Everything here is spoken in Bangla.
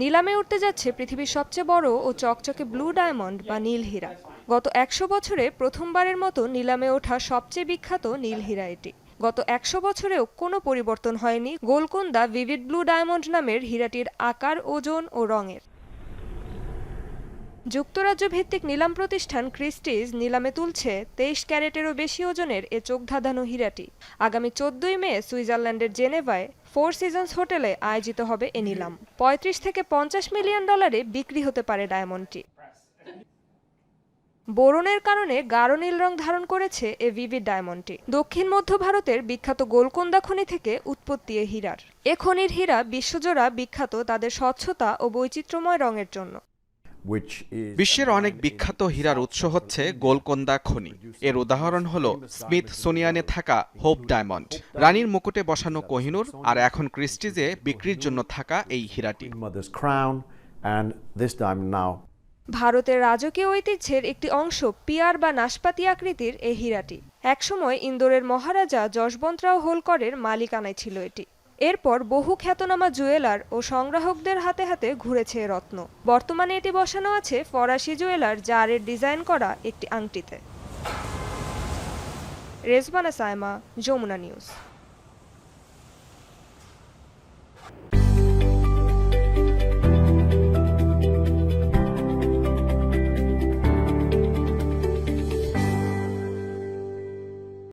নিলামে উঠতে যাচ্ছে পৃথিবীর সবচেয়ে বড় ও চকচকে ব্লু ডায়মন্ড বা নীল হীরা। গত একশো বছরে প্রথমবারের মতো নিলামে ওঠা সবচেয়ে বিখ্যাত নীল হীরা এটি। গত একশো বছরেও কোনো পরিবর্তন হয়নি গোলকোন্দা ভিভিড ব্লু ডায়মন্ড নামের হীরাটির আকার, ওজন ও রঙের। যুক্তরাজ্য ভিত্তিক নিলাম প্রতিষ্ঠান ক্রিস্টিজ নিলামে তুলছে তেইশ ক্যারেটেরও বেশি ওজনের এ চোখ ধাঁধানো হীরাটি। আগামী চোদ্দই মে সুইজারল্যান্ডের জেনেভায় ফোর সিজনস হোটেলে আয়োজিত হবে এ নিলাম। পঁয়ত্রিশ থেকে পঞ্চাশ মিলিয়ন ডলারে বিক্রি হতে পারে ডায়মন্ডটি। বোরনের কারণে গাঢ় নীল রং ধারণ করেছে এ ভিভিড ডায়মন্ডটি। দক্ষিণ মধ্য ভারতের বিখ্যাত গোলকোন্দা খনি থেকে উৎপত্তি এ হীরার। এ খনির হীরা বিশ্বজোড়া বিখ্যাত তাদের স্বচ্ছতা ও বৈচিত্র্যময় রঙের জন্য। বিশ্বের অনেক বিখ্যাত হীরার উৎস হচ্ছে গোলকোন্দা খনি। এর উদাহরণ হল স্মিথ সোনিয়ানে থাকা হোপ ডায়মন্ড রানীর মুকুটে বসানো কোহিনুর আর এখন ক্রিস্টিজে বিক্রির জন্য থাকা এই হীরাটি। ভারতের রাজকীয় ঐতিহ্যের একটি অংশ পিয়ার বা নাশপাতি আকৃতির এই হীরাটি। একসময় ইন্দোরের মহারাজা যশবন্তরাও হোলকরের মালিকানায় ছিল এটি। এরপর বহু খ্যাতনামা জুয়েলার ও সংগ্রাহকদের হাতে হাতে ঘুরেছে রত্ন। বর্তমানে এটি বসানো আছে ফরাসি জুয়েলার জারের ডিজাইন করা একটি আংটিতে। রেজবানা সায়মা, যমুনা নিউজ।